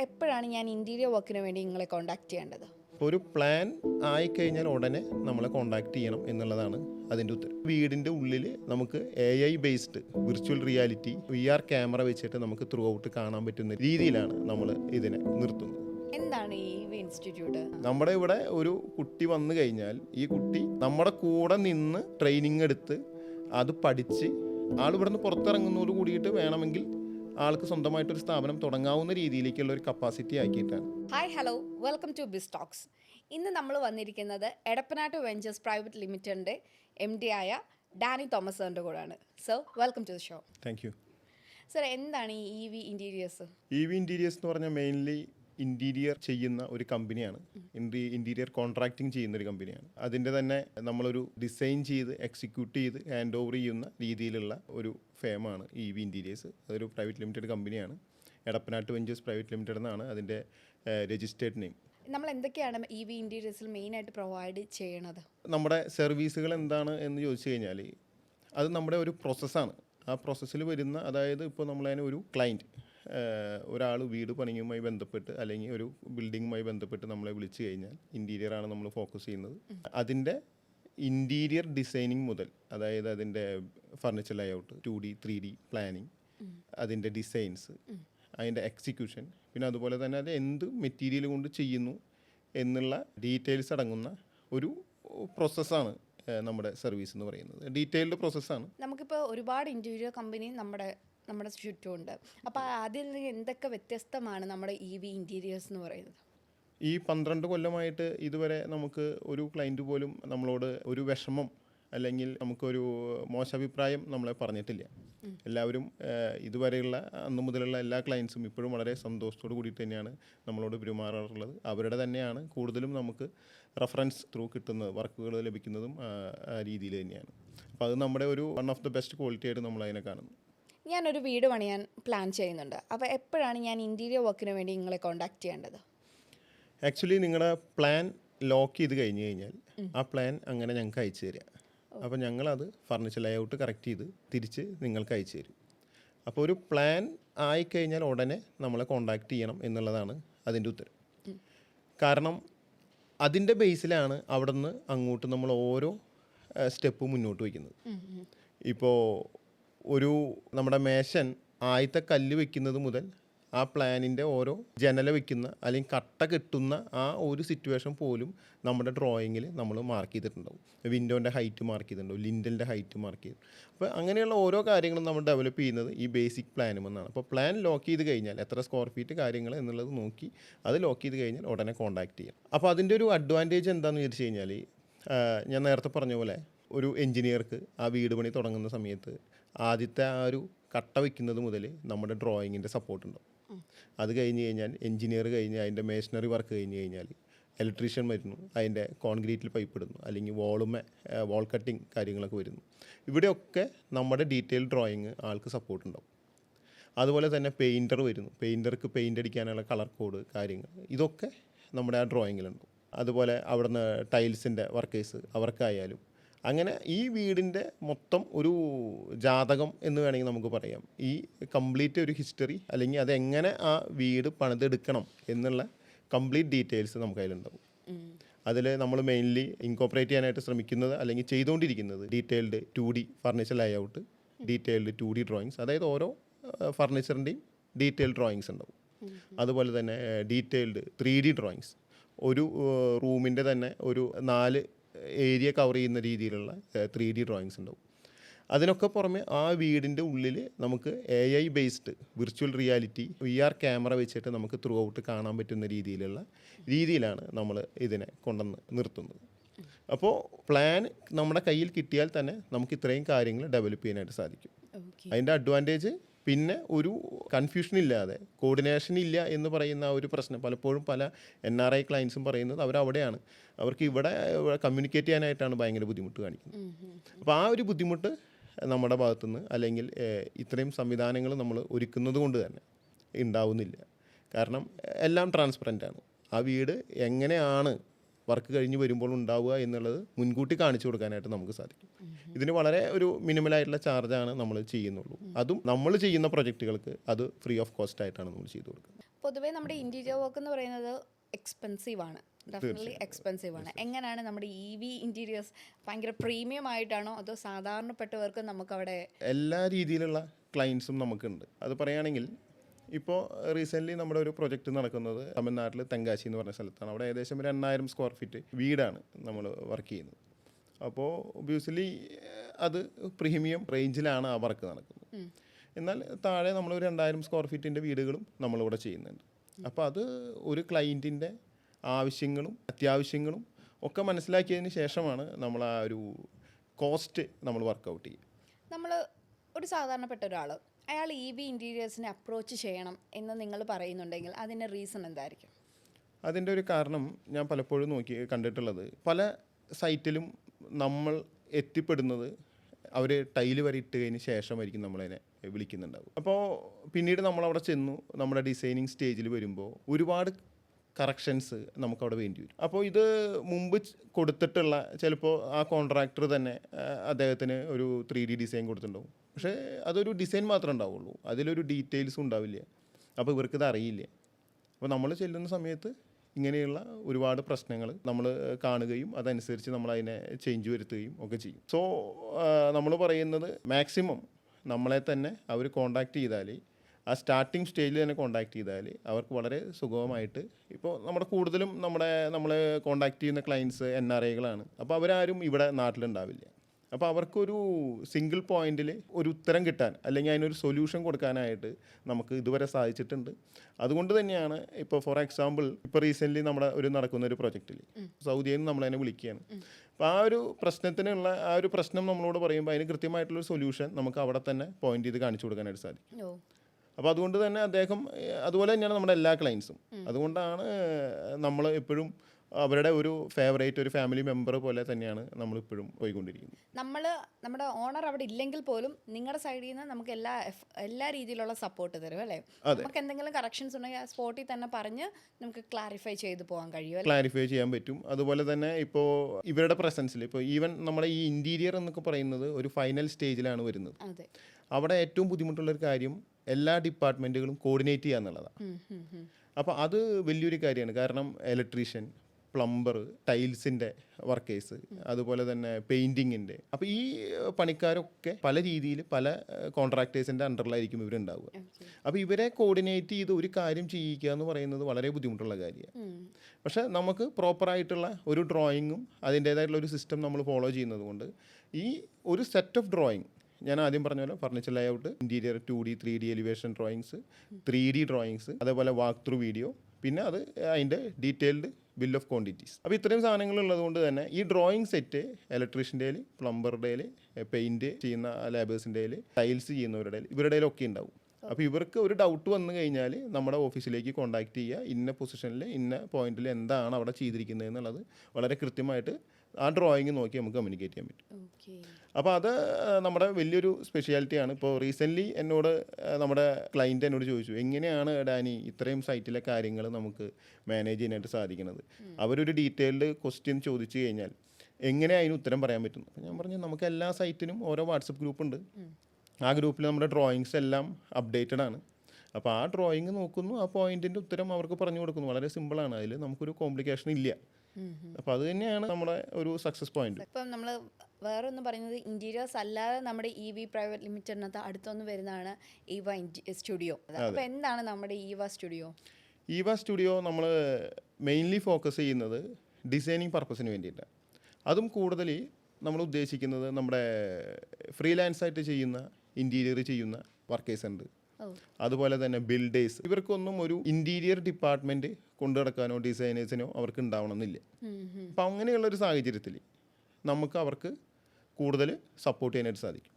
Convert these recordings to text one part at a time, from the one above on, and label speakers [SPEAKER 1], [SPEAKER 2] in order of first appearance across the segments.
[SPEAKER 1] എപ്പോഴാണ് ഞാൻ ഇന്റീരിയർ വർക്കിന് വേണ്ടി നിങ്ങളെ കോൺടാക്ട് ചെയ്യേണ്ടത്?
[SPEAKER 2] ഒരു പ്ലാൻ ആയി കഴിഞ്ഞാൽ ഉടനെ നമ്മളെ കോൺടാക്ട് ചെയ്യണം എന്നുള്ളതാണ് അതിന്റെ ഉത്തരം. വീടിന്റെ ഉള്ളിൽ നമുക്ക് A I based virtual reality V R camera വെച്ചിട്ട് നമുക്ക് ത്രൂ ഔട്ട് കാണാൻ പറ്റുന്ന രീതിയിലാണ് നമ്മൾ ഇതിനെ നിർത്തുന്നത്.
[SPEAKER 1] എന്താണ് ഈ ഇൻസ്റ്റിറ്റ്യൂട്ട്
[SPEAKER 2] നമ്മുടെ ഇവിടെ ഒരു കുട്ടി വന്നു കഴിഞ്ഞാൽ ഈ കുട്ടി നമ്മുടെ കൂടെ നിന്ന് ട്രെയിനിങ് എടുത്ത് അത് പഠിച്ച് ആൾ ഇവിടുന്ന് പുറത്തിറങ്ങുന്നതോട് കൂടിയിട്ട് വേണമെങ്കിൽ ആൾക്ക് സ്വന്തമായിട്ടൊരു സ്ഥാപനം തുടങ്ങാവുന്ന രീതിയിലേക്കുള്ള ഒരു കപ്പാസിറ്റി ആക്കിയിട്ടാണ്.
[SPEAKER 1] Hi hello welcome to biz talks ഇന്ന് നമ്മൾ വന്നിരിക്കുന്നത് എടപ്പനാട്ട് വെഞ്ചേഴ്സ് പ്രൈവറ്റ് ലിമിറ്റഡിന്റെ എം ഡി ആയ ഡാനി തോമസ് സാറിന്റെ കൂടെയാണ്. So welcome to the show
[SPEAKER 2] thank you
[SPEAKER 1] sir എന്താണ് ഈ E V interiors
[SPEAKER 2] E V interiors എന്ന് പറഞ്ഞാൽ മെയിൻലി ഇന്റീരിയർ ചെയ്യുന്ന ഒരു കമ്പനിയാണ് ഇന്റീരിയർ കോൺട്രാക്ടിങ് ചെയ്യുന്ന ഒരു കമ്പനിയാണ് അതിന്റെ തന്നെ നമ്മളൊരു ഡിസൈൻ ചെയ്ത് എക്സിക്യൂട്ട് ചെയ്ത് ഹാൻഡ് ഓവർ ചെയ്യുന്ന രീതിയിലുള്ള ഒരു ഫേമാണ് ഇ വി ഇന്റീരിയേഴ്സ് അതൊരു പ്രൈവറ്റ് ലിമിറ്റഡ് കമ്പനിയാണ് എടപ്പനാട്ട് വെഞ്ചേഴ്സ് പ്രൈവറ്റ് ലിമിറ്റഡ് എന്നാണ് അതിന്റെ രജിസ്റ്റേർഡ് നെയിം
[SPEAKER 1] നമ്മൾ എന്തൊക്കെയാണ് ഇ വി ഇന്റീരിയേഴ്സിൽ മെയിനായിട്ട് പ്രൊവൈഡ് ചെയ്യണത്?
[SPEAKER 2] നമ്മുടെ സർവീസുകൾ എന്താണ് എന്ന് ചോദിച്ചു കഴിഞ്ഞാൽ അത് നമ്മുടെ ഒരു പ്രോസസ്സാണ് ആ പ്രോസസ്സിൽ വരുന്ന അതായത് ഇപ്പോൾ നമ്മളതിന് ഒരു ക്ലയന്റ് ഒരാൾ വീട് പണിയുമായി ബന്ധപ്പെട്ട് അല്ലെങ്കിൽ ഒരു ബിൽഡിങ്ങുമായി ബന്ധപ്പെട്ട് നമ്മളെ വിളിച്ചു കഴിഞ്ഞാൽ ഇന്റീരിയറാണ് നമ്മൾ ഫോക്കസ് ചെയ്യുന്നത്. അതിന്റെ ഇന്റീരിയർ ഡിസൈനിങ് മുതൽ അതായത് അതിന്റെ furniture layout two D three D planning അതിന്റെ ഡിസൈൻസ് അതിന്റെ എക്സിക്യൂഷൻ പിന്നെ അതുപോലെ തന്നെ അത് എന്ത് മെറ്റീരിയൽ കൊണ്ട് ചെയ്യുന്നു എന്നുള്ള ഡീറ്റെയിൽസ് അടങ്ങുന്ന ഒരു പ്രോസസ്സാണ് നമ്മുടെ സർവീസ് എന്ന് പറയുന്നത്. ഡീറ്റെയിൽഡ് പ്രോസസ്സാണ്
[SPEAKER 1] നമുക്കിപ്പോൾ ഒരുപാട് ഇന്റീരിയർ കമ്പനി നമ്മുടെ നമ്മുടെ ചുറ്റുമുണ്ട്. അപ്പോൾ അതിൽ നിന്ന് എന്തൊക്കെ വ്യത്യസ്തമാണ് നമ്മുടെ ഇ വി ഇന്റീരിയേഴ്സ് എന്ന് പറയുന്നത്?
[SPEAKER 2] ഈ പന്ത്രണ്ട് കൊല്ലമായിട്ട് ഇതുവരെ നമുക്ക് ഒരു ക്ലയന്റ് പോലും നമ്മളോട് ഒരു വിഷമം അല്ലെങ്കിൽ നമുക്കൊരു മോശാഭിപ്രായം നമ്മളെ പറഞ്ഞിട്ടില്ല. എല്ലാവരും ഇതുവരെയുള്ള അന്ന് മുതലുള്ള എല്ലാ ക്ലയൻസും ഇപ്പോഴും വളരെ സന്തോഷത്തോടു കൂടിയിട്ട് തന്നെയാണ് നമ്മളോട് പെരുമാറാറുള്ളത്. അവരുടെ തന്നെയാണ് കൂടുതലും നമുക്ക് റെഫറൻസ് ത്രൂ കിട്ടുന്നത് വർക്കുകൾ ലഭിക്കുന്നതും രീതിയിൽ തന്നെയാണ്. അപ്പോൾ അത് നമ്മുടെ ഒരു one of the best quality ആയിട്ട് നമ്മൾ അതിനെ കാണുന്നു.
[SPEAKER 1] ഞാനൊരു വീട് പണിയാൻ പ്ലാൻ ചെയ്യുന്നുണ്ട്. അപ്പോൾ എപ്പോഴാണ് ഞാൻ ഇന്റീരിയർ വർക്കിന് വേണ്ടി നിങ്ങളെ കോൺടാക്ട് ചെയ്യേണ്ടത്?
[SPEAKER 2] ആക്ച്വലി നിങ്ങളുടെ പ്ലാൻ ലോക്ക് ചെയ്ത് കഴിഞ്ഞ് കഴിഞ്ഞാൽ ആ പ്ലാൻ അങ്ങനെ ഞങ്ങൾക്ക് അയച്ചു തരിക അപ്പോൾ ഞങ്ങളത് ഫർണിച്ചർ ലേഔട്ട് കറക്റ്റ് ചെയ്ത് തിരിച്ച് നിങ്ങൾക്ക് അയച്ചു തരും. അപ്പോൾ ഒരു പ്ലാൻ ആയിക്കഴിഞ്ഞാൽ ഉടനെ നമ്മളെ കോണ്ടാക്ട് ചെയ്യണം എന്നുള്ളതാണ് അതിന്റെ ഉത്തരം. കാരണം അതിന്റെ ബേസിലാണ് അവിടെ നിന്ന് അങ്ങോട്ട് നമ്മൾ ഓരോ സ്റ്റെപ്പ് മുന്നോട്ട് വയ്ക്കുന്നത്. ഇപ്പോൾ ഒരു നമ്മുടെ മേശൻ ആദ്യത്തെ കല്ല് വെക്കുന്നത് മുതൽ ആ പ്ലാനിന്റെ ഓരോ ജനല വെക്കുന്ന അല്ലെങ്കിൽ കട്ട കെട്ടുന്ന ആ ഒരു സിറ്റുവേഷൻ പോലും നമ്മുടെ ഡ്രോയിങ്ങിൽ നമ്മൾ മാർക്ക് ചെയ്തിട്ടുണ്ടാവും. വിൻഡോന്റെ ഹൈറ്റ് മാർക്ക് ചെയ്തിട്ടുണ്ടാവും. ലിൻഡലിന്റെ ഹൈറ്റ് മാർക്ക് ചെയ്തു. അപ്പോൾ അങ്ങനെയുള്ള ഓരോ കാര്യങ്ങളും നമ്മൾ ഡെവലപ്പ് ചെയ്യുന്നത് ഈ ബേസിക് പ്ലാനും എന്നാണ് അപ്പോൾ പ്ലാൻ ലോക്ക് ചെയ്ത് കഴിഞ്ഞാൽ എത്ര സ്ക്വയർ ഫീറ്റ് കാര്യങ്ങൾ എന്നുള്ളത് നോക്കി അത് ലോക്ക് ചെയ്ത് കഴിഞ്ഞാൽ ഉടനെ കോൺടാക്ട് ചെയ്യാം. അപ്പോൾ അതിന്റെ ഒരു അഡ്വാന്റേജ് എന്താണെന്ന് വിചാരിച്ചു കഴിഞ്ഞാൽ ഞാൻ നേരത്തെ പറഞ്ഞ പോലെ ഒരു എഞ്ചിനീയർക്ക് ആ വീട് പണി തുടങ്ങുന്ന സമയത്ത് ആദ്യത്തെ ആ ഒരു കട്ട വയ്ക്കുന്നത് മുതൽ നമ്മുടെ ഡ്രോയിങ്ങിന്റെ സപ്പോർട്ട് ഉണ്ടാവും അത് കഴിഞ്ഞ് കഴിഞ്ഞാൽ എഞ്ചിനീയർ കഴിഞ്ഞ് അതിന്റെ മേഷനറി വർക്ക് കഴിഞ്ഞ് കഴിഞ്ഞാൽ ഇലക്ട്രീഷ്യൻ വരുന്നു അതിന്റെ കോൺക്രീറ്റിൽ പൈപ്പ് ഇടുന്നു അല്ലെങ്കിൽ വോളുമെ വോൾ കട്ടിങ് കാര്യങ്ങളൊക്കെ വരുന്നു. ഇവിടെയൊക്കെ നമ്മുടെ ഡീറ്റെയിൽ ഡ്രോയിങ് ആൾക്ക് സപ്പോർട്ട് ഉണ്ടാവും അതുപോലെ തന്നെ പെയിന്റർ വരുന്നു. പെയിന്റർക്ക് പെയിന്റ് അടിക്കാനുള്ള കളർ കോഡ് കാര്യങ്ങൾ ഇതൊക്കെ നമ്മുടെ ആ ഡ്രോയിങ്ങിലുണ്ടാവും. അതുപോലെ അവിടുന്ന് ടൈൽസിന്റെ വർക്കേഴ്സ് അവർക്കായാലും അങ്ങനെ ഈ വീടിന്റെ മൊത്തം ഒരു ജാതകം എന്ന് വേണമെങ്കിൽ നമുക്ക് പറയാം. ഈ കംപ്ലീറ്റ് ഒരു ഹിസ്റ്ററി അല്ലെങ്കിൽ അതെങ്ങനെ ആ വീട് പണിതെടുക്കണം എന്നുള്ള കംപ്ലീറ്റ് ഡീറ്റെയിൽസ് നമുക്ക് അതിലുണ്ടാവും. അതിൽ നമ്മൾ മെയിൻലി ഇൻകോപ്പറേറ്റ് ചെയ്യാനായിട്ട് ശ്രമിക്കുന്നത് അല്ലെങ്കിൽ ചെയ്തുകൊണ്ടിരിക്കുന്നത് detailed two D furniture layout detailed two D drawings അതായത് ഓരോ ഫർണിച്ചറിന്റെയും ഡീറ്റെയിൽ ഡ്രോയിങ്സ് ഉണ്ടാവും. അതുപോലെ തന്നെ ഡീറ്റെയിൽഡ് ത്രീ ഡി ഡ്രോയിങ്സ് ഒരു റൂമിന്റെ തന്നെ ഒരു നാല് ഏരിയ കവർ ചെയ്യുന്ന രീതിയിലുള്ള ത്രീ ഡി ഡ്രോയിങ്സ് ഉണ്ടാവും. അതിനൊക്കെ പുറമെ ആ വീടിന്റെ ഉള്ളിൽ നമുക്ക് A I based virtual reality V R camera വെച്ചിട്ട് നമുക്ക് ത്രൂ ഔട്ട് കാണാൻ പറ്റുന്ന രീതിയിലുള്ള രീതിയിലാണ് നമ്മൾ ഇതിനെ കൊണ്ടുവന്ന് നിർത്തുന്നത്. അപ്പോൾ പ്ലാൻ നമ്മുടെ കയ്യിൽ കിട്ടിയാൽ തന്നെ നമുക്ക് ഇത്രയും കാര്യങ്ങൾ ഡെവലപ്പ് ചെയ്യാനായിട്ട് സാധിക്കും. അതിന്റെ അഡ്വാന്റേജ് പിന്നെ ഒരു കൺഫ്യൂഷൻ ഇല്ലാതെ കോർഡിനേഷൻ ഇല്ല എന്ന് പറയുന്ന ഒരു പ്രശ്നം. പലപ്പോഴും പല എൻ ആർ ഐ ക്ലയൻസും പറയുന്നത് അവരവിടെയാണ് അവർക്ക് ഇവിടെ കമ്മ്യൂണിക്കേറ്റ് ചെയ്യാനായിട്ടാണ് ഭയങ്കര ബുദ്ധിമുട്ട് കാണിക്കുന്നത്. അപ്പോൾ ആ ഒരു ബുദ്ധിമുട്ട് നമ്മുടെ ഭാഗത്തുനിന്ന് അല്ലെങ്കിൽ ഇത്രയും സംവിധാനങ്ങൾ നമ്മൾ ഒരുക്കുന്നത് കൊണ്ട് തന്നെ ഉണ്ടാവുന്നില്ല. കാരണം എല്ലാം ട്രാൻസ്പെറന്റ് ആണ്. ആ വീട് എങ്ങനെയാണ് വർക്ക് കഴിഞ്ഞ് വരുമ്പോൾ ഉണ്ടാവുക എന്നുള്ളത് മുൻകൂട്ടി കാണിച്ചു കൊടുക്കാനായിട്ട് നമുക്ക് സാധിക്കും. ഇതിന് വളരെ ഒരു മിനിമലായിട്ടുള്ള ചാർജാണ് നമ്മൾ ചെയ്യുന്നുള്ളൂ. അതും നമ്മൾ ചെയ്യുന്ന പ്രൊജക്റ്റുകൾക്ക് അത് ഫ്രീ ഓഫ് കോസ്റ്റ് ആയിട്ടാണ് നമ്മൾ ചെയ്തു കൊടുക്കുന്നത്.
[SPEAKER 1] പൊതുവേ നമ്മുടെ ഇന്റീരിയർ വർക്ക് എന്ന് പറയുന്നത് എക്സ്പെൻസീവ് ആണ്. ഡെഫിനറ്റ്ലി എക്സ്പെൻസീവ് ആണ്. എങ്ങനെയാണ് നമ്മുടെ ഇ വി ഇന്റീരിയേഴ്സ് ഭയങ്കര പ്രീമിയം ആയിട്ടാണോ അതോ സാധാരണപ്പെട്ടവർക്ക് നമുക്ക് അവിടെ
[SPEAKER 2] എല്ലാ രീതിയിലുള്ള ക്ലയൻസും നമുക്കുണ്ട്. അത് പറയുകയാണെങ്കിൽ ഇപ്പോൾ റീസെന്റ്ലി നമ്മുടെ ഒരു പ്രൊജക്റ്റ് നടക്കുന്നത് തമിഴ്നാട്ടിൽ തെങ്കാശി എന്ന് പറഞ്ഞ സ്ഥലത്താണ്. അവിടെ ഏകദേശം ഒരു എണ്ണായിരം സ്ക്വയർ ഫീറ്റ് വീടാണ് നമ്മൾ വർക്ക് ചെയ്യുന്നത്. അപ്പോൾ ഒബ്വിയസ്ലി അത് പ്രീമിയം റേഞ്ചിലാണ് ആ വർക്ക് നടക്കുന്നത്. എന്നാൽ താഴെ നമ്മൾ ഒരു രണ്ടായിരം സ്ക്വയർ ഫീറ്റിന്റെ വീടുകളും നമ്മളിവിടെ ചെയ്യുന്നുണ്ട്. അപ്പോൾ അത് ഒരു ക്ലയന്റിന്റെ ആവശ്യങ്ങളും അത്യാവശ്യങ്ങളും ഒക്കെ മനസ്സിലാക്കിയതിന് ശേഷമാണ് നമ്മൾ ആ ഒരു കോസ്റ്റ് നമ്മൾ വർക്കൗട്ട് ചെയ്യുക.
[SPEAKER 1] നമ്മൾ ഒരു സാധാരണപ്പെട്ട ഒരാൾ അയാൾ ഇ വി ഇന്റീരിയേഴ്സിനെ അപ്രോച്ച് ചെയ്യണം എന്ന് നിങ്ങൾ പറയുന്നുണ്ടെങ്കിൽ അതിന്റെ റീസൺ എന്തായിരിക്കും?
[SPEAKER 2] അതിന്റെ ഒരു കാരണം ഞാൻ പലപ്പോഴും നോക്കി കണ്ടിട്ടുള്ളത്. പല സൈറ്റിലും നമ്മൾ എത്തിപ്പെടുന്നത് അവർ ടൈൽ വരെ ഇട്ട് കഴിഞ്ഞ് ശേഷമായിരിക്കും നമ്മളതിനെ വിളിക്കുന്നുണ്ടാവും അപ്പോൾ പിന്നീട് നമ്മളവിടെ ചെന്നു നമ്മുടെ ഡിസൈനിങ് സ്റ്റേജിൽ വരുമ്പോൾ ഒരുപാട് കറക്ഷൻസ് നമുക്കവിടെ വേണ്ടി വരും. അപ്പോൾ ഇത് മുമ്പ് കൊടുത്തിട്ടുള്ള ചിലപ്പോൾ ആ കോൺട്രാക്ടർ തന്നെ അദ്ദേഹത്തിന് ഒരു ത്രീ ഡി ഡിസൈൻ കൊടുത്തിട്ടുണ്ടാവും. പക്ഷേ അതൊരു ഡിസൈൻ മാത്രമേ ഉണ്ടാവുള്ളൂ. അതിലൊരു ഡീറ്റെയിൽസും ഉണ്ടാവില്ല. അപ്പോൾ ഇവർക്കിത് അറിയില്ല. അപ്പോൾ നമ്മൾ ചെല്ലുന്ന സമയത്ത് ഇങ്ങനെയുള്ള ഒരുപാട് പ്രശ്നങ്ങൾ നമ്മൾ കാണുകയും അതനുസരിച്ച് നമ്മൾ അതിനെ ചേഞ്ച് വരുത്തുകയും ഒക്കെ ചെയ്യും. സോ നമ്മൾ പറയുന്നത് മാക്സിമം നമ്മളെ തന്നെ അവർ കോണ്ടാക്ട് ചെയ്താൽ ആ സ്റ്റാർട്ടിങ് സ്റ്റേജിൽ തന്നെ കോണ്ടാക്ട് ചെയ്താൽ അവർക്ക് വളരെ സുഗമമായിട്ട് ഇപ്പോൾ നമ്മുടെ കൂടുതലും നമ്മുടെ നമ്മളെ കോണ്ടാക്ട് ചെയ്യുന്ന ക്ലയൻസ് എൻ ആർ ഐകളാണ് അപ്പോൾ അവരാരും ഇവിടെ നാട്ടിലുണ്ടാവില്ല. അപ്പോൾ അവർക്കൊരു സിംഗിൾ പോയിന്റിൽ ഒരു ഉത്തരം കിട്ടാൻ അല്ലെങ്കിൽ അതിനൊരു സൊല്യൂഷൻ കൊടുക്കാനായിട്ട് നമുക്ക് ഇതുവരെ സാധിച്ചിട്ടുണ്ട്. അതുകൊണ്ട് തന്നെയാണ് ഇപ്പോൾ ഫോർ എക്സാമ്പിൾ ഇപ്പോൾ റീസെന്റ്ലി നമ്മുടെ ഒരു നടക്കുന്ന ഒരു പ്രൊജക്റ്റിൽ സൗദിയിൽ നിന്ന് നമ്മളതിനെ വിളിക്കുകയാണ്. അപ്പോൾ ആ ഒരു പ്രശ്നത്തിനുള്ള ആ ഒരു പ്രശ്നം നമ്മളോട് പറയുമ്പോൾ അതിന് കൃത്യമായിട്ടുള്ളൊരു സൊല്യൂഷൻ നമുക്ക് അവിടെ തന്നെ പോയിന്റ് ചെയ്ത് കാണിച്ചു കൊടുക്കാനായിട്ട് സാധിക്കും. അപ്പോൾ അതുകൊണ്ട് തന്നെ അദ്ദേഹം അതുപോലെ തന്നെയാണ് നമ്മുടെ എല്ലാ ക്ലയൻസും അതുകൊണ്ടാണ് നമ്മൾ എപ്പോഴും അവരുടെ ഒരു ഫേവറേറ്റ് ഒരു ഫാമിലി മെമ്പർ പോലെ തന്നെയാണ് നമ്മൾ ഇപ്പോഴും പോയിക്കൊണ്ടിരിക്കുന്നത്.
[SPEAKER 1] നമ്മൾ നമ്മുടെ ഓണർ അവിടെ ഇല്ലെങ്കിൽ പോലും നിങ്ങളുടെ സൈഡിൽ നിന്ന് നമുക്ക് എല്ലാ എല്ലാ രീതിയിലുള്ള സപ്പോർട്ട് തരും അല്ലേ? നമുക്ക് എന്തെങ്കിലും കറക്ഷൻസ് ഉണ്ടെങ്കിൽ ആ സ്പോട്ടിൽ തന്നെ പറഞ്ഞ് നമുക്ക് ക്ലാരിഫൈ ചെയ്ത് പോകാൻ കഴിയും
[SPEAKER 2] ക്ലാരിഫൈ ചെയ്യാൻ പറ്റും. അതുപോലെ തന്നെ ഇപ്പോൾ ഇവരുടെ പ്രസൻസിൽ ഇപ്പോൾ ഈവൻ നമ്മുടെ ഈ ഇന്റീരിയർ എന്നൊക്കെ പറയുന്നത് ഒരു ഫൈനൽ സ്റ്റേജിലാണ് വരുന്നത്.
[SPEAKER 1] അതെ.
[SPEAKER 2] അവിടെ ഏറ്റവും ബുദ്ധിമുട്ടുള്ള ഒരു കാര്യം എല്ലാ ഡിപ്പാർട്ട്മെന്റുകളും കോർഡിനേറ്റ് ചെയ്യുക എന്നുള്ളതാണ്. അപ്പോൾ അത് വലിയൊരു കാര്യമാണ്. കാരണം ഇലക്ട്രീഷ്യൻ പ്ലംബർ ടൈൽസിന്റെ വർക്കേഴ്സ് അതുപോലെ തന്നെ പെയിന്റിങ്ങിന്റെ. അപ്പോൾ ഈ പണിക്കാരൊക്കെ പല രീതിയിൽ പല കോൺട്രാക്ടേഴ്സിന്റെ അണ്ടറിലായിരിക്കും ഇവരുണ്ടാവുക. അപ്പോൾ ഇവരെ കോർഡിനേറ്റ് ചെയ്ത് ഒരു കാര്യം ചെയ്യിക്കുക എന്ന് പറയുന്നത് വളരെ ബുദ്ധിമുട്ടുള്ള കാര്യമാണ്.
[SPEAKER 1] പക്ഷെ
[SPEAKER 2] പക്ഷേ നമുക്ക് പ്രോപ്പറായിട്ടുള്ള ഒരു ഡ്രോയിങ്ങും അതിന്റേതായിട്ടുള്ള ഒരു സിസ്റ്റം നമ്മൾ ഫോളോ ചെയ്യുന്നത് കൊണ്ട് ഈ ഒരു സെറ്റ് ഓഫ് ഡ്രോയിങ് ഞാൻ ആദ്യം പറഞ്ഞ പോലെ furniture layout interior two D three D elevation drawings three D drawings അതേപോലെ വാക്ക് ത്രൂ വീഡിയോ പിന്നെ അത് അതിന്റെ ഡീറ്റെയിൽഡ് ബിൽ ഓഫ് ക്വാണ്ടിറ്റീസ് അപ്പോൾ ഇത്രയും സാധനങ്ങൾ ഉള്ളത് കൊണ്ട് തന്നെ ഈ ഡ്രോയിങ് സെറ്റ് ഇലക്ട്രീഷ്യന്റെ പ്ലംബറുടെ പെയിന്റ് ചെയ്യുന്ന ലേബേഴ്സിന്റെ ടൈൽസ് ചെയ്യുന്നവരുടെ ഇവരുടെ ഒക്കെ ഉണ്ടാവും. അപ്പോൾ ഇവർക്ക് ഒരു ഡൗട്ട് വന്നു കഴിഞ്ഞാൽ നമ്മുടെ ഓഫീസിലേക്ക് കോൺടാക്ട് ചെയ്യുക ഇന്ന പൊസിഷനിൽ ഇന്ന പോയിന്റിൽ എന്താണ് അവിടെ ചെയ്തിരിക്കുന്നത് എന്നുള്ളത് വളരെ കൃത്യമായിട്ട് ആ ഡ്രോയിങ് നോക്കി നമുക്ക് കമ്മ്യൂണിക്കേറ്റ് ചെയ്യാൻ പറ്റും. അപ്പോൾ അത് നമ്മുടെ വലിയൊരു സ്പെഷ്യാലിറ്റിയാണ് ഇപ്പോൾ റീസെന്റ്ലി എന്നോട് നമ്മുടെ ക്ലയന്റ് എന്നോട് ചോദിച്ചു എങ്ങനെയാണ് ഡാനി ഇത്രയും സൈറ്റിലെ കാര്യങ്ങൾ നമുക്ക് മാനേജ് ചെയ്യാനായിട്ട് സാധിക്കുന്നത്? അവരൊരു ഡീറ്റെയിൽഡ് ക്വസ്റ്റ്യൻ ചോദിച്ചു കഴിഞ്ഞാൽ എങ്ങനെ അതിന് ഉത്തരം പറയാൻ പറ്റും ഞാൻ പറഞ്ഞു നമുക്ക് എല്ലാ സൈറ്റിനും ഓരോ വാട്സപ്പ് ഗ്രൂപ്പ് ഉണ്ട്. ആ ഗ്രൂപ്പിൽ നമ്മുടെ ഡ്രോയിങ്സ് എല്ലാം അപ്ഡേറ്റഡ് ആണ്. അപ്പോൾ ആ ഡ്രോയിങ് നോക്കുന്നു. ആ പോയിന്റിന്റെ ഉത്തരം അവർക്ക് പറഞ്ഞു കൊടുക്കുന്നു. വളരെ സിമ്പിളാണ് അതിൽ നമുക്കൊരു കോംപ്ലിക്കേഷൻ ഇല്ല. അപ്പോൾ അത് തന്നെയാണ് നമ്മുടെ ഒരു സക്സസ് പോയിന്റ്
[SPEAKER 1] ഇപ്പം നമ്മൾ വേറെ ഒന്ന് പറയുന്നത് ഇന്റീരിയേഴ്സ് അല്ലാതെ നമ്മുടെ ഇ വി പ്രൈവറ്റ് ലിമിറ്റഡിനകത്ത് അടുത്തൊന്ന് വരുന്നതാണ് ഈവ സ്റ്റുഡിയോ അപ്പോൾ എന്താണ് നമ്മുടെ ഈവ സ്റ്റുഡിയോ
[SPEAKER 2] ഈവ സ്റ്റുഡിയോ നമ്മൾ മെയിൻലി ഫോക്കസ് ചെയ്യുന്നത് ഡിസൈനിങ് പർപ്പസിന് വേണ്ടിയിട്ടാണ് അതും കൂടുതൽ നമ്മൾ ഉദ്ദേശിക്കുന്നത് നമ്മുടെ ഫ്രീലാൻസായിട്ട് ചെയ്യുന്ന ഇന്റീരിയർ ചെയ്യുന്ന വർക്കേഴ്സ് ഉണ്ട്. അതുപോലെ തന്നെ ബിൽഡേഴ്സ് ഇവർക്കൊന്നും ഒരു ഇന്റീരിയർ ഡിപ്പാർട്ട്മെന്റ് കൊണ്ടു നടക്കാനോ ഡിസൈനേഴ്സിനോ അവർക്ക് ഉണ്ടാവണമെന്നില്ല. അപ്പം അങ്ങനെയുള്ള ഒരു സാഹചര്യത്തിൽ നമുക്ക് അവർക്ക് കൂടുതൽ സപ്പോർട്ട് ചെയ്യാനായിട്ട് സാധിക്കും.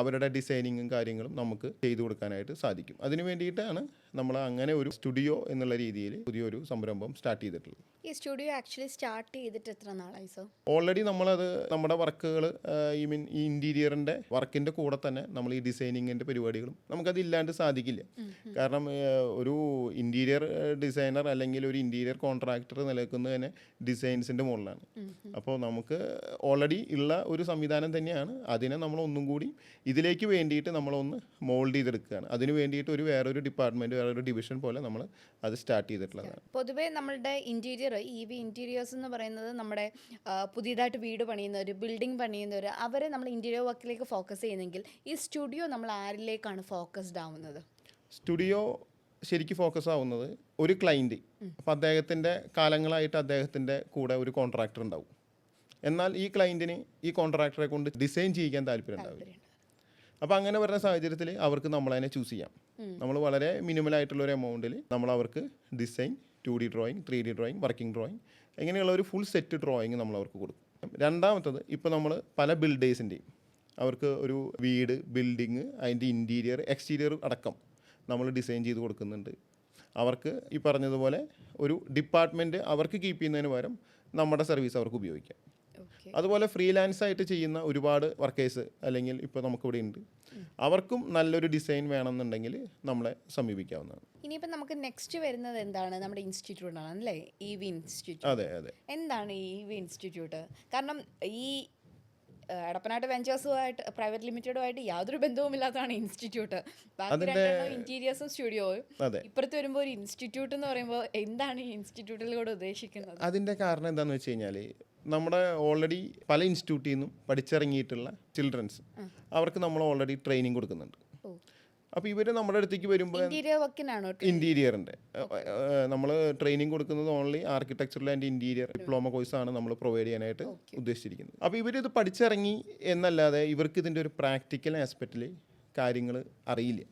[SPEAKER 2] അവരുടെ ഡിസൈനിങ്ങും കാര്യങ്ങളും നമുക്ക് ചെയ്തു കൊടുക്കാനായിട്ട് സാധിക്കും. അതിന് വേണ്ടിയിട്ടാണ് നമ്മൾ അങ്ങനെ ഒരു സ്റ്റുഡിയോ എന്നുള്ള രീതിയിൽ പുതിയൊരു സംരംഭം സ്റ്റാർട്ട് ചെയ്തിട്ടുള്ളത്.
[SPEAKER 1] ഈ സ്റ്റുഡിയോ ആക്ച്വലി സ്റ്റാർട്ട് ചെയ്തിട്ട് എത്ര നാളായി സോ
[SPEAKER 2] ഓൾറെഡി നമ്മളത് നമ്മുടെ വർക്കുകൾ ഈ മീൻ ഈ ഇന്റീരിയറിന്റെ വർക്കിന്റെ കൂടെ തന്നെ നമ്മൾ ഈ ഡിസൈനിങ്ങിന്റെ പരിപാടികളും നമുക്കത് ഇല്ലാണ്ട് സാധിക്കില്ല. കാരണം ഒരു ഇന്റീരിയർ ഡിസൈനർ അല്ലെങ്കിൽ ഒരു ഇന്റീരിയർ കോൺട്രാക്ടർ നിലനിൽക്കുന്നത് തന്നെ ഡിസൈൻസിന്റെ മുകളിലാണ്. അപ്പോൾ നമുക്ക് ഓൾറെഡി ഉള്ള ഒരു സംവിധാനം തന്നെയാണ്. അതിനെ നമ്മൾ ഒന്നും കൂടി ഇതിലേക്ക് വേണ്ടിയിട്ട് നമ്മളൊന്ന് മോൾഡ് ചെയ്തെടുക്കുകയാണ്. അതിന് വേണ്ടിയിട്ട് ഒരു വേറൊരു ഡിപ്പാർട്ട്മെന്റ് വേറൊരു ഡിവിഷൻ പോലെ നമ്മൾ അത് സ്റ്റാർട്ട് ചെയ്തിട്ടുള്ളതാണ്.
[SPEAKER 1] പൊതുവേ നമ്മളുടെ ഇന്റീരിയർ ഇ വി ഇന്റീരിയേഴ്സ് എന്ന് പറയുന്നത് നമ്മുടെ പുതിയതായിട്ട് വീട് പണിയുന്നവർ ബിൽഡിംഗ് പണിയുന്നവർ അവരെ നമ്മൾ ഇന്റീരിയർ വർക്കിലേക്ക് ഫോക്കസ് ചെയ്യുന്നെങ്കിൽ ഈ സ്റ്റുഡിയോ നമ്മൾ ആരിലേക്കാണ് ഫോക്കസ്ഡ് ആവുന്നത്?
[SPEAKER 2] സ്റ്റുഡിയോ ശരിക്കും ഫോക്കസ് ആവുന്നത് ഒരു ക്ലൈന്റ് അപ്പോൾ അദ്ദേഹത്തിന്റെ കാലങ്ങളായിട്ട് അദ്ദേഹത്തിന്റെ കൂടെ ഒരു കോൺട്രാക്ടർ ഉണ്ടാവും. എന്നാൽ ഈ ക്ലൈന്റിന് ഈ കോൺട്രാക്ടറെ കൊണ്ട് ഡിസൈൻ ചെയ്യിക്കാൻ താല്പര്യം ഉണ്ടാവില്ല. അപ്പോൾ അങ്ങനെ വരുന്ന സാഹചര്യത്തിൽ അവർക്ക് നമ്മളതിനെ ചൂസ് ചെയ്യാം. നമ്മൾ വളരെ മിനിമൽ ആയിട്ടുള്ള ഒരു എമൗണ്ടിൽ നമ്മൾ അവർക്ക് design two D drawing three D drawing working drawing ഇങ്ങനെയുള്ള ഒരു ഫുൾ സെറ്റ് ഡ്രോയിങ് നമ്മൾ അവർക്ക് കൊടുക്കും. രണ്ടാമത്തത് ഇപ്പോൾ നമ്മൾ പല ബിൽഡേഴ്സിന്റെയും അവർക്ക് ഒരു വീട് ബിൽഡിങ് അതിന്റെ ഇന്റീരിയർ എക്സ്റ്റീരിയർ അടക്കം നമ്മൾ ഡിസൈൻ ചെയ്ത് കൊടുക്കുന്നുണ്ട്. അവർക്ക് ഈ പറഞ്ഞതുപോലെ ഒരു ഡിപ്പാർട്ട്മെന്റ് അവർക്ക് കീപ്പ് ചെയ്യുന്നതിന് പകരം നമ്മുടെ സർവീസ് അവർക്ക് ഉപയോഗിക്കാം. അതുപോലെ ഫ്രീലാൻസ് ആയിട്ട് ചെയ്യുന്ന ഒരുപാട് വർക്കേഴ്സ് അല്ലെങ്കിൽ ഇപ്പോൾ നമുക്കിവിടെ ഉണ്ട്. അവർക്കും നല്ലൊരു ഡിസൈൻ വേണമെന്നുണ്ടെങ്കിൽ നമ്മളെ സമീപിക്കാവുന്നതാണ്.
[SPEAKER 1] ഇനിയിപ്പോൾ നമുക്ക് നെക്സ്റ്റ് വരുന്നത് എന്താണ്? നമ്മുടെ ഇൻസ്റ്റിറ്റ്യൂട്ട് ആണ് അല്ലേ? E V institute.
[SPEAKER 2] അതെ അതെ.
[SPEAKER 1] എന്താണ് ഈ ഇ വി ഇൻസ്റ്റിറ്റ്യൂട്ട്? കാരണം ഈ ആ, എടപ്പനാട്ട് വെഞ്ചേഴ്സുമായിട്ട് പ്രൈവറ്റ് ലിമിറ്റഡുമായിട്ട് യാതൊരു ബന്ധവുമില്ലാത്തതാണ് ഇൻസ്റ്റിറ്റ്യൂട്ട്. ബാക്കി രണ്ടെണ്ണം ഇന്റീരിയേഴ്സും സ്റ്റുഡിയോയും. ഇപ്പുറത്ത് വരുമ്പോൾ ഒരു ഇൻസ്റ്റിറ്റ്യൂട്ട് എന്ന് പറയുമ്പോൾ എന്താണ് ഈ ഇൻസ്റ്റിറ്റ്യൂട്ടിലൂടെ ഉദ്ദേശിക്കുന്നത്?
[SPEAKER 2] അതിന്റെ കാരണം എന്താണെന്ന് വെച്ച് കഴിഞ്ഞാൽ നമ്മുടെ ഓൾറെഡി പല ഇൻസ്റ്റിറ്റ്യൂട്ടിൽ നിന്നും പഠിച്ചിറങ്ങിയിട്ടുള്ള ചിൽഡ്രൻസ് അവർക്ക് നമ്മൾ ഓൾറെഡി ട്രെയിനിങ് കൊടുക്കുന്നുണ്ട്. അപ്പോൾ ഇവർ നമ്മുടെ അടുത്തേക്ക് വരുമ്പോൾ ഇന്റീരിയറിന്റെ നമ്മൾ ട്രെയിനിങ് കൊടുക്കുന്നത് only architectural and interior diploma കോഴ്സാണ് നമ്മൾ പ്രൊവൈഡ് ചെയ്യാനായിട്ട് ഉദ്ദേശിച്ചിരിക്കുന്നത്. അപ്പോൾ ഇത് പഠിച്ചിറങ്ങി എന്നല്ലാതെ ഇവർക്ക് ഇതിന്റെ ഒരു പ്രാക്ടിക്കൽ ആസ്പെക്റ്റിൽ കാര്യങ്ങൾ അറിയില്ല.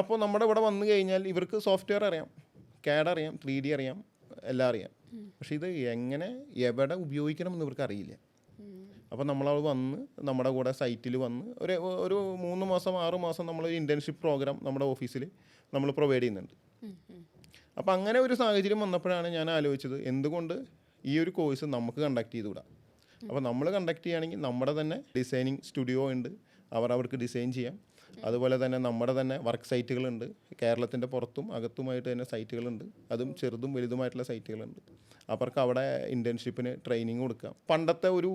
[SPEAKER 2] അപ്പോൾ നമ്മുടെ ഇവിടെ വന്നു കഴിഞ്ഞാൽ ഇവർക്ക് സോഫ്റ്റ്വെയർ അറിയാം കാഡ് അറിയാം ത്രീ ഡി അറിയാം എല്ലാം അറിയാം. പക്ഷേ ഇത് എങ്ങനെ എവിടെ ഉപയോഗിക്കണം എന്ന് ഇവർക്ക് അറിയില്ല അപ്പോൾ നമ്മളവിടെ വന്ന് നമ്മുടെ കൂടെ സൈറ്റിൽ വന്ന് ഒരു ഒരു മൂന്ന് മാസം ആറ് മാസം നമ്മളൊരു ഇന്റേൺഷിപ്പ് പ്രോഗ്രാം നമ്മുടെ ഓഫീസിൽ നമ്മൾ പ്രൊവൈഡ് ചെയ്യുന്നുണ്ട്. അപ്പോൾ അങ്ങനെ ഒരു സാഹചര്യം വന്നപ്പോഴാണ് ഞാൻ ആലോചിച്ചത് എന്തുകൊണ്ട് ഈ ഒരു കോഴ്സ് നമുക്ക് കണ്ടക്ട് ചെയ്തുകൂടാ? അപ്പോൾ നമ്മൾ കണ്ടക്ട് ചെയ്യുകയാണെങ്കിൽ നമ്മുടെ തന്നെ ഡിസൈനിങ് സ്റ്റുഡിയോ ഉണ്ട്. അവർ അവർക്ക് ഡിസൈൻ ചെയ്യാം. അതുപോലെ തന്നെ നമ്മുടെ തന്നെ വർക്ക് സൈറ്റുകളുണ്ട് കേരളത്തിന്റെ പുറത്തും അകത്തുമായിട്ട് തന്നെ സൈറ്റുകളുണ്ട് അതും ചെറുതും വലുതുമായിട്ടുള്ള സൈറ്റുകളുണ്ട് അവർക്ക് അവിടെ ഇന്റേൺഷിപ്പിന് ട്രെയിനിങ് കൊടുക്കാം. പണ്ടത്തെ ഒരു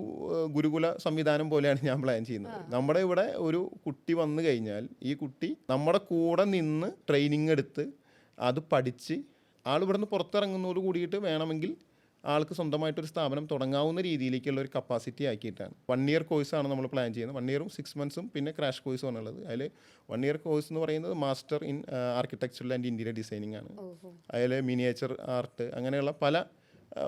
[SPEAKER 2] ഗുരുകുല സംവിധാനം പോലെയാണ് ഞാൻ പ്ലാൻ ചെയ്യുന്നത്. നമ്മുടെ ഇവിടെ ഒരു കുട്ടി വന്നു കഴിഞ്ഞാൽ ഈ കുട്ടി നമ്മുടെ കൂടെ നിന്ന് ട്രെയിനിങ് എടുത്ത് അത് പഠിച്ച് ആൾ ഇവിടുന്ന് പുറത്തിറങ്ങുന്നതോട് കൂടിയിട്ട് വേണമെങ്കിൽ ആൾക്ക് സ്വന്തമായിട്ടൊരു സ്ഥാപനം തുടങ്ങാവുന്ന രീതിയിലേക്കുള്ള ഒരു കപ്പാസിറ്റി ആക്കിയിട്ടാണ്. വൺ ഇയർ കോഴ്സാണ് നമ്മൾ പ്ലാൻ ചെയ്യുന്നത്. വൺ ഇയറും സിക്സ് മന്ത്സും പിന്നെ ക്രാഷ് കോഴ്സും ആണുള്ളത് അതിൽ വൺ ഇയർ കോഴ്സ് എന്ന് പറയുന്നത് master in architectural and interior designing ആണ്. അതിൽ മിനിയേച്ചർ ആർട്ട് അങ്ങനെയുള്ള പല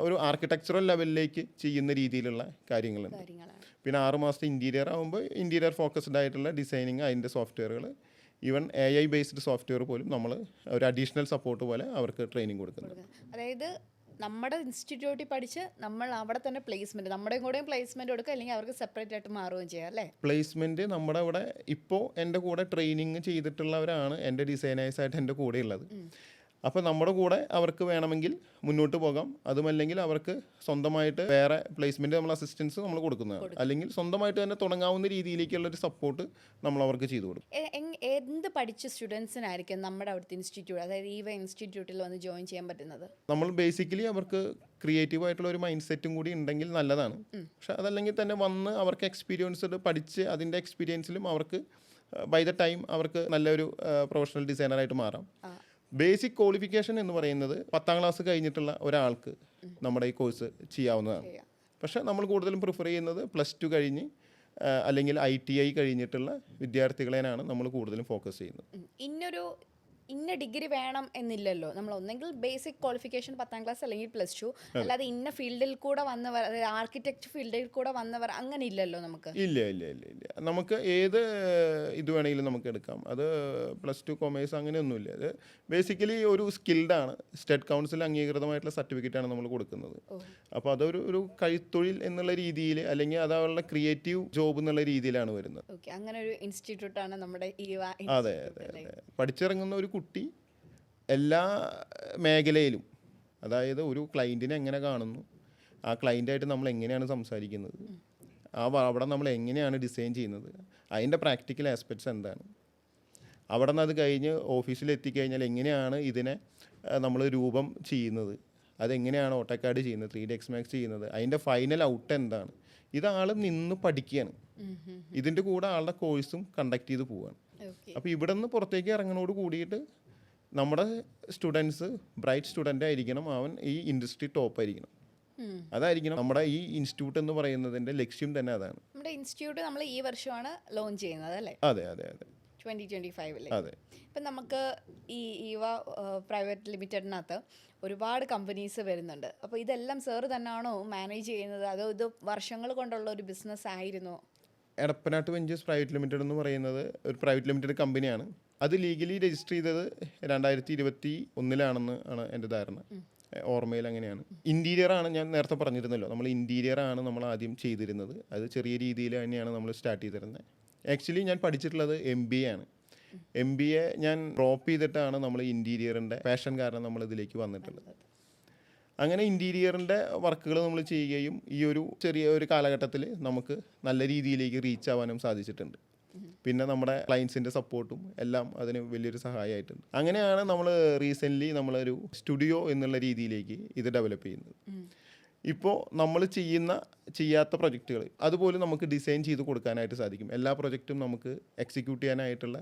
[SPEAKER 2] ഒരു ആർക്കിടെക്ചറൽ ലെവലിലേക്ക് ചെയ്യുന്ന രീതിയിലുള്ള കാര്യങ്ങളുണ്ട്.
[SPEAKER 1] കാര്യങ്ങളാണ്.
[SPEAKER 2] പിന്നെ ആറ് മാസത്തെ ഇന്റീരിയർ ആകുമ്പോൾ ഇന്റീരിയർ ഫോക്കസ്ഡ് ആയിട്ടുള്ള ഡിസൈനിങ് അതിന്റെ സോഫ്റ്റ്വെയറുകൾ even A I based software പോലും നമ്മൾ ഒരു അഡീഷണൽ സപ്പോർട്ട് പോലെ അവർക്ക് ട്രെയിനിങ് കൊടുക്കുന്നുണ്ട്.
[SPEAKER 1] അതായത് നമ്മുടെ ഇൻസ്റ്റിറ്റ്യൂട്ടിൽ പഠിച്ച് നമ്മൾ അവിടെ തന്നെ പ്ലേസ്മെന്റ് നമ്മുടെയും കൂടെയും പ്ലേസ്മെന്റ് കൊടുക്കുക അല്ലെങ്കിൽ അവർക്ക് സെപ്പറേറ്റ് ആയിട്ട് മാറുകയും ചെയ്യാം അല്ലേ?
[SPEAKER 2] പ്ലേസ്മെന്റ് നമ്മുടെ ഇവിടെ ഇപ്പോൾ എന്റെ കൂടെ ട്രെയിനിങ് ചെയ്തിട്ടുള്ളവരാണ് എന്റെ ഡിസൈനേഴ്സായിട്ട് എന്റെ കൂടെ ഉള്ളത് അപ്പോൾ നമ്മുടെ കൂടെ അവർക്ക് വേണമെങ്കിൽ മുന്നോട്ട് പോകാം. അതുമല്ലെങ്കിൽ അവർക്ക് സ്വന്തമായിട്ട് വേറെ പ്ലേസ്മെന്റ് നമ്മൾ അസിസ്റ്റൻസ് നമ്മൾ കൊടുക്കുന്നതാണ് അല്ലെങ്കിൽ സ്വന്തമായിട്ട് തന്നെ തുടങ്ങാവുന്ന രീതിയിലേക്കുള്ള ഒരു സപ്പോർട്ട് നമ്മൾ അവർക്ക് ചെയ്തു കൊടുക്കും.
[SPEAKER 1] എന്ത് പഠിച്ച സ്റ്റുഡൻസിനായിരിക്കും നമ്മുടെ അവിടുത്തെ ഇൻസ്റ്റിറ്റ്യൂട്ട് അതായത് ഈ ഇൻസ്റ്റിറ്റ്യൂട്ടിൽ വന്ന് ജോയിൻ ചെയ്യാൻ പറ്റുന്നത്?
[SPEAKER 2] നമ്മൾ ബേസിക്കലി അവർക്ക് ക്രിയേറ്റീവ് ആയിട്ടുള്ള ഒരു മൈൻഡ് സെറ്റും കൂടി ഉണ്ടെങ്കിൽ നല്ലതാണ്. പക്ഷെ അതല്ലെങ്കിൽ തന്നെ വന്ന് അവർക്ക് എക്സ്പീരിയൻസ്ഡ് പഠിച്ച് അതിന്റെ എക്സ്പീരിയൻസിലും അവർക്ക് ബൈ ദ ടൈം അവർക്ക് നല്ലൊരു പ്രൊഫഷണൽ ഡിസൈനറായിട്ട് മാറാം. ബേസിക് ക്വാളിഫിക്കേഷൻ എന്ന് പറയുന്നത് പത്താം ക്ലാസ് കഴിഞ്ഞിട്ടുള്ള ഒരാൾക്ക് നമ്മുടെ ഈ കോഴ്സ് ചെയ്യാവുന്നതാണ്. പക്ഷേ നമ്മൾ കൂടുതലും പ്രിഫർ ചെയ്യുന്നത് പ്ലസ് ടു കഴിഞ്ഞ് അല്ലെങ്കിൽ ഐ ടി ഐ കഴിഞ്ഞിട്ടുള്ള വിദ്യാർത്ഥികളെയാണ് നമ്മൾ കൂടുതലും ഫോക്കസ് ചെയ്യുന്നത്.
[SPEAKER 1] ഇന്നൊരു ഇന്ന ഡിഗ്രി വേണം എന്നില്ലല്ലോ. നമ്മൾ ഒന്നെങ്കിൽ ബേസിക് ക്വാളിഫിക്കേഷൻ പത്താം ക്ലാസ് അല്ലെങ്കിൽ പ്ലസ് ടു അല്ലാതെ ഇന്ന ഫീൽഡിൽ കൂടെ വന്നവർ ആർക്കിടെക്ട് ഫീൽഡിൽ കൂടെ വന്നവർ അങ്ങനെ ഇല്ലല്ലോ നമുക്ക്.
[SPEAKER 2] ഇല്ല ഇല്ല ഇല്ല ഇല്ല. നമുക്ക് ഏത് ഇത് വേണമെങ്കിലും നമുക്ക് എടുക്കാം. അത് പ്ലസ് ടു കൊമേഴ്സ് അങ്ങനെയൊന്നുമില്ല. അത് ബേസിക്കലി ഒരു സ്കിൽഡാണ് സ്റ്റേറ്റ് കൗൺസിൽ അംഗീകൃതമായിട്ടുള്ള ആണ് നമ്മൾ കൊടുക്കുന്നത്. അപ്പോൾ അതൊരു ഒരു കൈത്തൊഴിൽ എന്നുള്ള രീതിയിൽ അല്ലെങ്കിൽ അത് അവളുടെ ക്രിയേറ്റീവ് ജോബ് എന്നുള്ള രീതിയിലാണ് വരുന്നത്.
[SPEAKER 1] അങ്ങനെ ഒരു ഇൻസ്റ്റിറ്റ്യൂട്ടാണ് നമ്മുടെ
[SPEAKER 2] അതെ അതെ? അതെ. പഠിച്ചിറങ്ങുന്ന ഒരു കുട്ടി എല്ലാ മേഖലയിലും അതായത് ഒരു ക്ലയന്റിനെ എങ്ങനെ കാണുന്നു ആ ക്ലയന്റായിട്ട് നമ്മൾ എങ്ങനെയാണ് സംസാരിക്കുന്നത് ആ അവിടെ നമ്മൾ എങ്ങനെയാണ് ഡിസൈൻ ചെയ്യുന്നത് അതിന്റെ പ്രാക്ടിക്കൽ ആസ്പെക്ട്സ് എന്താണ് അവിടെ നിന്ന് അത് കഴിഞ്ഞ് ഓഫീസിൽ എത്തിക്കഴിഞ്ഞാൽ എങ്ങനെയാണ് ഇതിനെ നമ്മൾ രൂപം ചെയ്യുന്നത് അതെങ്ങനെയാണ് ഓട്ടോക്കാഡ് ചെയ്യുന്നത് ത്രീ ഡി എക്സ്മാക്സ് ചെയ്യുന്നത് അതിന്റെ ഫൈനൽ ഔട്ട് എന്താണ് ഇത് ആൾ നിന്ന് പഠിക്കുകയാണ്. ഇതിന്റെ കൂടെ ആളുടെ കോഴ്സും കണ്ടക്ട് ചെയ്ത് പോവുകയാണ് അപ്പോൾ ഇവിടെ നിന്ന് പുറത്തേക്ക് ഇറങ്ങുന്നതോട് കൂടിയിട്ട് നമ്മുടെ സ്റ്റുഡൻസ് ബ്രൈറ്റ് സ്റ്റുഡന്റ് ആയിരിക്കണം അവൻ ഈ ഇൻഡസ്ട്രി ടോപ്പ് ആയിരിക്കണം. അതായിരിക്കണം നമ്മുടെ ഈ ഇൻസ്റ്റിറ്റ്യൂട്ട് എന്ന് പറയുന്നതിന്റെ ലക്ഷ്യം തന്നെ അതാണ്.
[SPEAKER 1] നമ്മുടെ ഇൻസ്റ്റിറ്റ്യൂട്ട് നമ്മൾ ഈ വർഷമാണ് ലോഞ്ച് ചെയ്യുന്നത് അല്ലേ?
[SPEAKER 2] അതെ അതെ അതെ. ഫൈവിൽ
[SPEAKER 1] ഇപ്പം നമുക്ക് ഈ ഈവ പ്രൈവറ്റ് ലിമിറ്റഡിനകത്ത് ഒരുപാട് കമ്പനീസ് വരുന്നുണ്ട്. അപ്പോൾ ഇതെല്ലാം സാറ് തന്നെയാണോ മാനേജ് ചെയ്യുന്നത്? അതോ ഇത് വർഷങ്ങൾ കൊണ്ടുള്ള ഒരു ബിസിനസ് ആയിരുന്നോ?
[SPEAKER 2] എടപ്പനാട്ട് വെഞ്ചേഴ്സ് പ്രൈവറ്റ് ലിമിറ്റഡ് എന്ന് പറയുന്നത് ഒരു പ്രൈവറ്റ് ലിമിറ്റഡ് കമ്പനിയാണ്. അത് ലീഗലി രജിസ്റ്റർ ചെയ്തത് രണ്ടായിരത്തി ഇരുപത്തി ഒന്നിലാണെന്ന് ആണ് എന്റെ ധാരണ. ഓർമ്മയിൽ അങ്ങനെയാണ്. ഇന്റീരിയർ ആണ് ഞാൻ നേരത്തെ പറഞ്ഞിരുന്നല്ലോ. നമ്മൾ ഇന്റീരിയർ ആണ് നമ്മൾ ആദ്യം ചെയ്തിരുന്നത്. അത് ചെറിയ രീതിയിൽ തന്നെയാണ് നമ്മൾ സ്റ്റാർട്ട് ചെയ്തിരുന്നത് ആക്ച്വലി ഞാൻ പഠിച്ചിട്ടുള്ളത് എം ബി എ ആണ്. എം ബി എ ഞാൻ ഡ്രോപ്പ് ചെയ്തിട്ടാണ് നമ്മൾ ഇന്റീരിയറിന്റെ പാഷൻ കാരണം നമ്മൾ ഇതിലേക്ക് വന്നിട്ടുള്ളത്. അങ്ങനെ ഇന്റീരിയറിന്റെ വർക്കുകൾ നമ്മൾ ചെയ്യുകയും ഈ ഒരു ചെറിയ ഒരു കാലഘട്ടത്തിൽ നമുക്ക് നല്ല രീതിയിലേക്ക് റീച്ച് ആവാനും സാധിച്ചിട്ടുണ്ട്. പിന്നെ നമ്മുടെ ക്ലയൻസിന്റെ സപ്പോർട്ടും എല്ലാം അതിന് വലിയൊരു സഹായമായിട്ടുണ്ട്. അങ്ങനെയാണ് നമ്മൾ റീസെന്റ്ലി നമ്മളൊരു സ്റ്റുഡിയോ എന്നുള്ള രീതിയിലേക്ക് ഇത് ഡെവലപ്പ് ചെയ്യുന്നത്. ഇപ്പോൾ നമ്മൾ ചെയ്യുന്ന ചെയ്യാത്ത പ്രൊജക്റ്റുകൾ അതുപോലെ നമുക്ക് ഡിസൈൻ ചെയ്ത് കൊടുക്കാനായിട്ട് സാധിക്കും. എല്ലാ പ്രൊജക്റ്റും നമുക്ക് എക്സിക്യൂട്ട് ചെയ്യാനായിട്ടുള്ള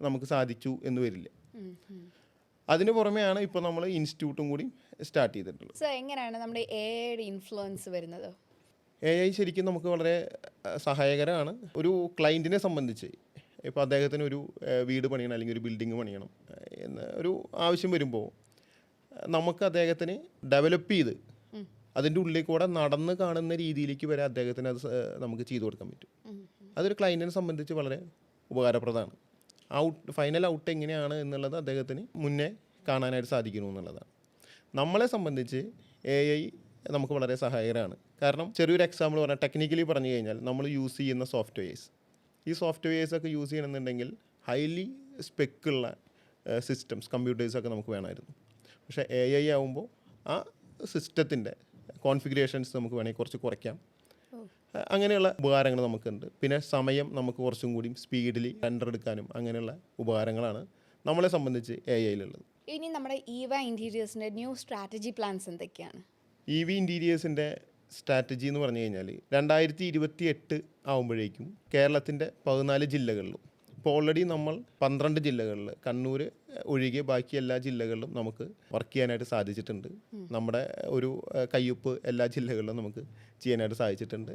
[SPEAKER 2] നമുക്ക് സാധിച്ചു എന്ന് വരില്ല. അതിന് പുറമെയാണ് ഇപ്പോൾ നമ്മൾ ഇൻസ്റ്റിറ്റ്യൂട്ടും കൂടി സ്റ്റാർട്ട് ചെയ്തിട്ടുള്ളത്.
[SPEAKER 1] സോ എങ്ങനെയാണ് നമ്മുടെ എയുടെ ഇൻഫ്ലുവൻസ് വരുന്നത്?
[SPEAKER 2] എ ഐ ശരിക്കും നമുക്ക് വളരെ സഹായകരമാണ്. ഒരു ക്ലയന്റിനെ സംബന്ധിച്ച് ഇപ്പോൾ അദ്ദേഹത്തിന് ഒരു വീട് പണിയണം അല്ലെങ്കിൽ ഒരു ബിൽഡിംഗ് പണിയണം എന്ന ഒരു ആവശ്യം വരുമ്പോൾ നമുക്ക് അദ്ദേഹത്തിന് ഡെവലപ്പ് ചെയ്ത് അതിന്റെ ഉള്ളിൽ കൂടെ നടന്ന് കാണുന്ന രീതിയിലേക്ക് വരെ അദ്ദേഹത്തിന് അത് നമുക്ക് ചെയ്തു കൊടുക്കാൻ പറ്റും. അതൊരു ക്ലയന്റിനെ സംബന്ധിച്ച് വളരെ ഉപകാരപ്രദമാണ്. ഔട്ട് ഫൈനൽ ഔട്ട് എങ്ങനെയാണ് എന്നുള്ളത് അദ്ദേഹത്തിന് മുന്നേ കാണാനായിട്ട് സാധിക്കുന്നു എന്നുള്ളതാണ്. നമ്മളെ സംബന്ധിച്ച് എ ഐ നമുക്ക് വളരെ സഹായകരമാണ് കാരണം ചെറിയൊരു എക്സാമ്പിൾ പറഞ്ഞാൽ ടെക്നിക്കലി പറഞ്ഞു കഴിഞ്ഞാൽ നമ്മൾ യൂസ് ചെയ്യുന്ന സോഫ്റ്റ്വെയർസ് ഈ സോഫ്റ്റ്വെയർസ് ഒക്കെ യൂസ് ചെയ്യണമെന്നുണ്ടെങ്കിൽ ഹൈലി സ്പെക്കുള്ള സിസ്റ്റംസ് കമ്പ്യൂട്ടേഴ്സൊക്കെ നമുക്ക് വേണമായിരുന്നു. പക്ഷേ എ ഐ ആവുമ്പോൾ ആ സിസ്റ്റത്തിന്റെ കോൺഫിഗറേഷൻസ് നമുക്ക് വേണമെങ്കിൽ കുറച്ച് കുറയ്ക്കാം. അങ്ങനെയുള്ള ഉപകാരങ്ങൾ നമുക്കുണ്ട്. പിന്നെ സമയം നമുക്ക് കുറച്ചും കൂടി സ്പീഡിൽ റെൻഡർ എടുക്കാനും അങ്ങനെയുള്ള ഉപകാരങ്ങളാണ് നമ്മളെ സംബന്ധിച്ച് എ ഐയിലുള്ളത്
[SPEAKER 1] ഇനി നമ്മുടെ ഈവ ഇന്റീരിയേഴ്സിന്റെ ന്യൂ സ്ട്രാറ്റജി പ്ലാൻസ് എന്തൊക്കെയാണ്?
[SPEAKER 2] ഇ വി ഇന്റീരിയേഴ്സിന്റെ സ്ട്രാറ്റജി എന്ന് പറഞ്ഞു കഴിഞ്ഞാൽ രണ്ടായിരത്തി ഇരുപത്തി എട്ട് ആകുമ്പോഴേക്കും കേരളത്തിന്റെ പതിനാല് ജില്ലകളിലും ഇപ്പോൾ ഓൾറെഡി നമ്മൾ പന്ത്രണ്ട് ജില്ലകളിൽ കണ്ണൂർ ഒഴികെ ബാക്കി എല്ലാ ജില്ലകളിലും നമുക്ക് വർക്ക് ചെയ്യാനായിട്ട് സാധിച്ചിട്ടുണ്ട്. നമ്മുടെ ഒരു കയ്യൊപ്പ് എല്ലാ ജില്ലകളിലും നമുക്ക് ചെയ്യാനായിട്ട് സാധിച്ചിട്ടുണ്ട്.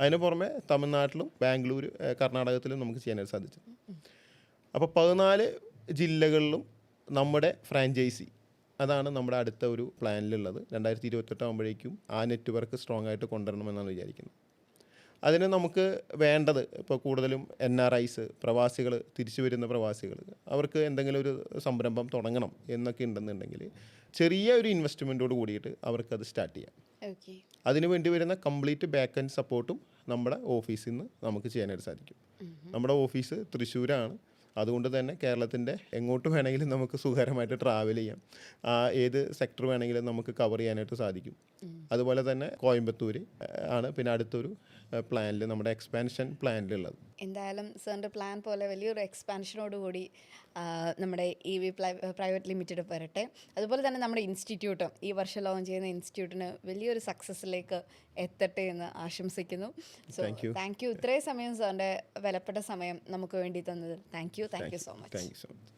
[SPEAKER 2] അതിന് പുറമെ തമിഴ്നാട്ടിലും ബാംഗ്ലൂർ കർണാടകത്തിലും നമുക്ക് ചെയ്യാനായിട്ട് സാധിച്ചിട്ടുണ്ട്. അപ്പോൾ പതിനാല് ജില്ലകളിലും നമ്മുടെ ഫ്രാഞ്ചൈസി. അതാണ് നമ്മുടെ അടുത്ത ഒരു പ്ലാനിലുള്ളത്. രണ്ടായിരത്തി ഇരുപത്തെട്ട് ആകുമ്പോഴേക്കും ആ നെറ്റ്വർക്ക് സ്ട്രോങ് ആയിട്ട് കൊണ്ടുവരണമെന്നാണ് വിചാരിക്കുന്നത്. അതിന് നമുക്ക് വേണ്ടത് ഇപ്പോൾ കൂടുതലും എൻ ആർ ഐസ് പ്രവാസികൾ തിരിച്ചു വരുന്ന പ്രവാസികൾ അവർക്ക് എന്തെങ്കിലും ഒരു സംരംഭം തുടങ്ങണം എന്നൊക്കെ ഉണ്ടെന്നുണ്ടെങ്കിൽ ചെറിയ ഒരു ഇൻവെസ്റ്റ്മെന്റോട് കൂടിയിട്ട് അത് സ്റ്റാർട്ട് ചെയ്യാം. അതിന് വേണ്ടി വരുന്ന കംപ്ലീറ്റ് ബാക്ക് ആൻഡ് സപ്പോർട്ടും നമ്മുടെ ഓഫീസിൽ നിന്ന് നമുക്ക് ചെയ്യാനായിട്ട് സാധിക്കും. നമ്മുടെ ഓഫീസ് തൃശ്ശൂരാണ്. അതുകൊണ്ട് തന്നെ കേരളത്തിന്റെ എങ്ങോട്ട് വേണമെങ്കിലും നമുക്ക് സുഖകരമായിട്ട് ട്രാവൽ ചെയ്യാം. ഏത് സെക്ടർ വേണമെങ്കിലും നമുക്ക് കവർ ചെയ്യാനായിട്ട് സാധിക്കും. അതുപോലെ തന്നെ കോയമ്പത്തൂർ ആണ് പിന്നെ അടുത്തൊരു പ്ലാനിൽ നമ്മുടെ എക്സ്പാൻഷൻ പ്ലാനിലുള്ളത്
[SPEAKER 1] എന്തായാലും സാറിന്റെ പ്ലാൻ പോലെ വലിയൊരു എക്സ്പാൻഷനോട് കൂടി നമ്മുടെ ഇ വി പ്രൈവറ്റ് ലിമിറ്റഡ് വരട്ടെ. അതുപോലെ തന്നെ നമ്മുടെ ഇൻസ്റ്റിറ്റ്യൂട്ടും ഈ വർഷം ലോഞ്ച് ചെയ്യുന്ന ഇൻസ്റ്റിറ്റ്യൂട്ടിന് വലിയൊരു സക്സസ്സിലേക്ക് എത്തട്ടെ എന്ന് ആശംസിക്കുന്നു. സോ. താങ്ക് യു ഇത്രയും സമയം സാറിന്റെ വിലപ്പെട്ട സമയം നമുക്ക് വേണ്ടി തന്നത് thank you thank you so much
[SPEAKER 2] thank you so much